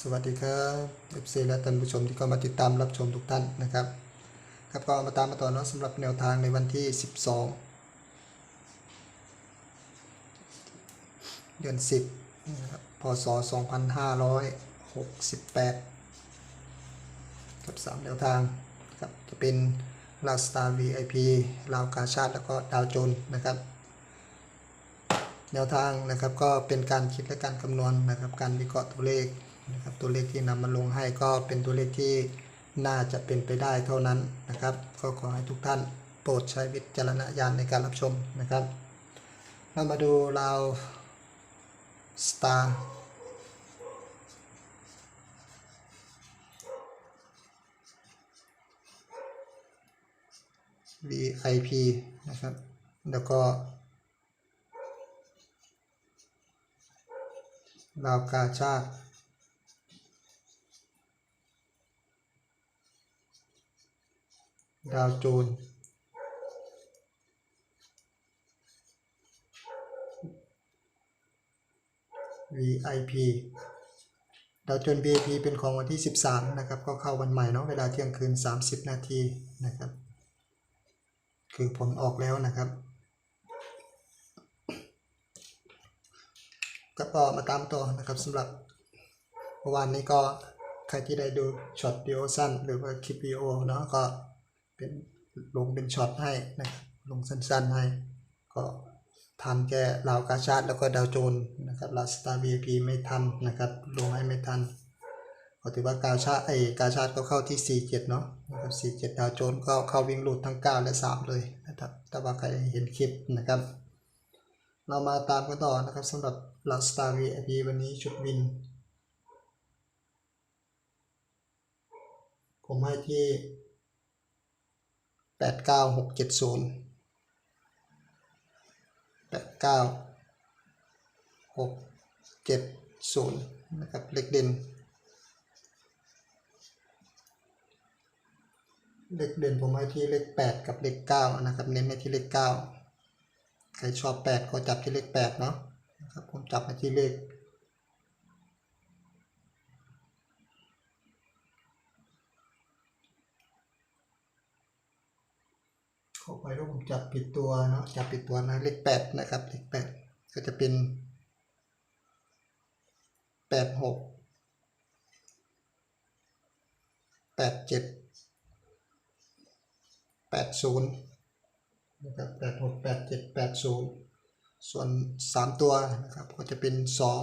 สวัสดีครับเอฟซีและท่านผู้ชมที่เข้ามาติดตามรับชมทุกท่านนะครับ ครับก็มาตามมาต่อเนาะสำหรับแนวทางในวันที่ 12 เดือน 10นะครับพศ 2568 กับ 3 แนวทางครับจะเป็นลาวสตาร์ VIP ลาวกาชาติแล้วก็ดาวโจนนะครับแนวทางนะครับก็เป็นการคิดและการคำนวณนะครับการวิเคราะห์ตัวเลข นะครับตัวเลขที่นำมาลงให้ก็เป็นตัวเลขที่น่าจะเป็นไปได้เท่านั้นนะครับ ก็ขอให้ทุกท่านโปรดใช้วิจารณญาณในการรับชมนะครับ เรามาดูเราสตาร์ VIP นะครับ แล้วก็ดาวกาชาติ ดาวโจน VIP ดาวโจน VIP เป็นของวันที่ 13 นะครับ ก็เข้าวันใหม่เนาะเวลาเที่ยงคืน 30 นาทีนะครับ คือผลออกแล้วนะครับก็ต่อมาตามต่อนะครับสำหรับเมื่อวานนี้ก็ใครที่ได้ดูช็อตวิดีโอสั้นหรือว่าคลิปวิดีโอเนาะก็ เป็นลงเป็นช็อตให้นะครับลงสั้นๆให้ ก็ทันแค่ลาวกาชาติแล้วก็ดาวโจนนะครับลาสตาร์ VIP ไม่ทันนะครับ ลงให้ไม่ทันก็ถือว่ากาชาไอกาชาติก็เข้าที่ 47 เนาะนะครับ47 ดาวโจนก็เข้าวิ่งหลุดทั้ง 9 และ 3 เลยนะครับแต่ว่าใครเห็นคลิปนะครับ เรามาตามกันต่อนะครับสำหรับลาสตาร์ VIP วันนี้ชุดวิน ผมให้ที่ แปดเก้าหกเจ็ดศูนย์แปดเก้าหกเจ็ดศูนย์นะครับเลขเด่นเลขเด่นผมให้ที่เลขแปดกับเลขเก้านะครับเน้นในที่เลขเก้าใครชอบแปดก็จับที่เลขแปดเนาะนะครับผมจับมาที่เลข เข้าไปแล้วผมจับผิดตัวเนาะจับผิดตัวนะเลขแปดนะครับเลขแปดก็จะเป็นแปดหกแปดเจ็ดแปดศูนย์นะครับแปดหกแปดเจ็ดแปดศูนย์ส่วนสามตัวนะครับก็จะเป็นสอง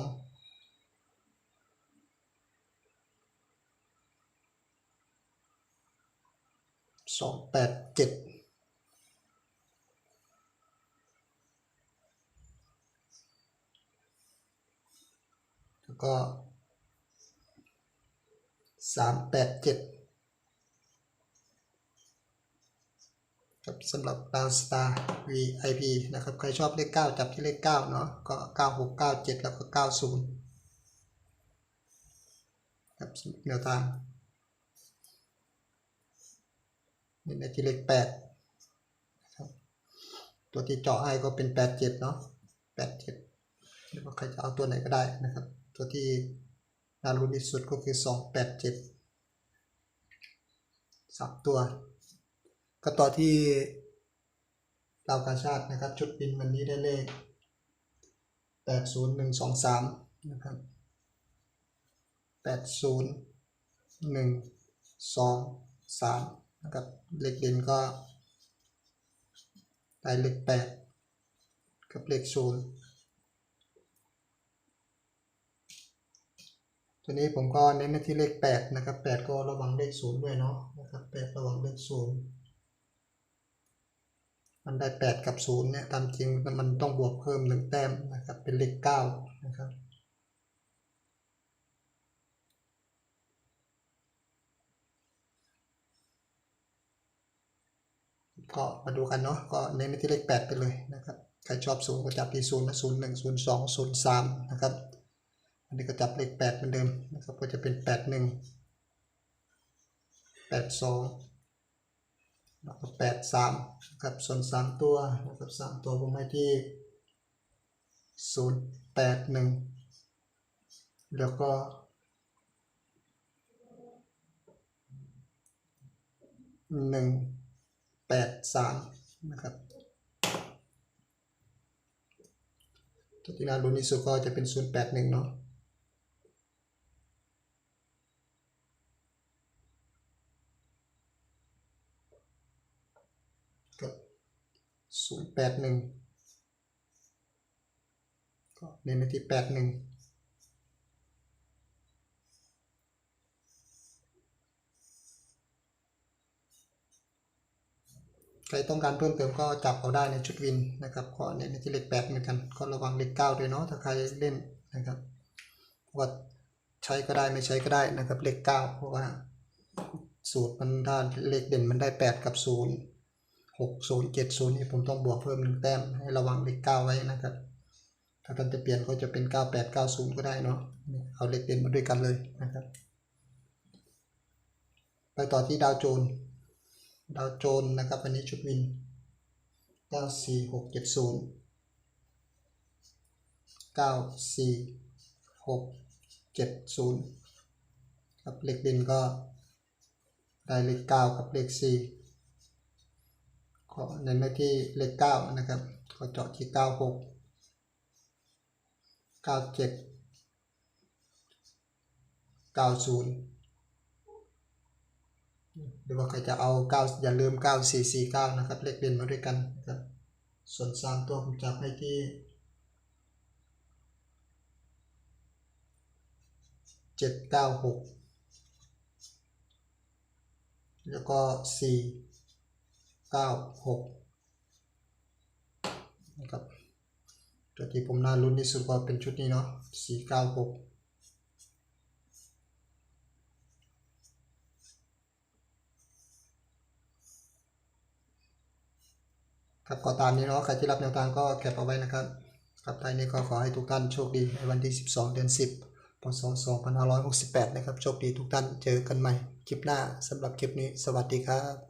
สองแปดเจ็ด แล้ว ก็สามแปดเจ็ดครับสำหรับดาวสตาร์ VIP นะครับ ใครชอบเลข 9 จับที่เลข 9 เนาะก็ 9 6 9 7 แล้วก็ 90ครับสำหรับแนวทางนี่ในที่เลข 8 ครับ ตัวที่เจาะให้ก็เป็น 87 เนาะ 87 หรือว่าใครจะเอาตัวไหนก็ได้นะครับ ตัวที่น่ารุ้นที่สุดก็คือ 2 8 7สามตัว ก็ต่อที่ดาวกาชาตินะครับ ชุดบินวันนี้ได้เลข 80 1 2 3 นะครับ 80 1 2 3 นะครับ เลขเด่นก็ได้เลข 8 กับเลข 0 ตัวนี้ผมก็เน้นไปที่เลขแปดนะครับแปดก็ระวังเลขศูนย์ด้วยเนาะนะครับแปดระวังเลขศูนย์มันได้แปดกับศูนย์เนี่ย ตามจริงมันต้องบวกเพิ่มหนึ่งแต้มนะครับ เป็นเลขเก้านะครับก็มาดูกันเนาะก็เน้นไปที่เลขแปดไปเลยนะครับ ใครชอบศูนย์ก็จับที่ศูนย์นะศูนย์หนึ่งศูนย์สองศูนย์สามนะครับ อันนี้ก็จับเลขแปดเหมือนเดิมนะครับก็จะเป็นแปดหนึ่งแปดสองแล้วก็แปดสามครับส่วนสามตัวนะครับสามตัววงไว้ที่ศูนย์แปดหนึ่งแล้วก็หนึ่งแปดสามนะครับตัวที่น่ารุ้นที่สุดก็จะเป็นศูนย์แปดหนึ่งเนาะ ศูนย์แปดหนึ่งก็เน้นไปที่แปดหนึ่งใครต้องการเพิ่มเติมก็จับเอาได้ในชุดวินนะครับก็เน้นที่เลขแปดเหมือนกัน ก็ระวังเลขเก้าด้วยเนาะถ้าใครเล่นนะครับว่าใช้ก็ได้ไม่ใช้ก็ได้นะครับเลขเก้าเพราะว่าสูตรมันถ้าเลขเด่นมันได้แปดกับศูนย์ หกศูนย์เจ็ดศูนย์นี่ผมต้องบวกเพิ่มหนึ่งแต้มให้ระวังเลขเก้าไว้นะครับ ถ้าท่านจะเปลี่ยนก็จะเป็นเก้าแปดเก้าศูนย์ก็ได้เนาะเอาเลขเด่นมาด้วยกันเลยนะครับ ไปต่อที่ดาวโจน ดาวโจนนะครับอันนี้ชุดวิน 94670 94670 ครับเลขเด่นก็ได้เลข9กับเลข4 ขอในแม่ที่เลขเก้านะครับขอเจาะที่เก้าหกเก้าเจ็ดเก้าศูนย์หรือว่าใครจะเอาเก้าอย่าลืมเก้าสี่สี่เก้านะครับ เลขเด่นมาด้วยกันครับส่วนสามตัวผมจับให้ที่เจ็ดเก้าหกแล้วก็สี่ 496นะครับตัวที่ผมน่าลุ้นที่สุดก็เป็นชุดนี้เนาะ496ครับก็ตามนี้เนาะใครที่รับแนวทางก็แคปเอาไว้นะครับครับท้ายนี้ก็ขอให้ทุกท่านโชคดีในวันที่ 12 เดือน 10พศ2568 นะครับ โชคดีทุกท่านเจอกันใหม่ คลิปหน้าสำหรับคลิปนี้ สวัสดีครับ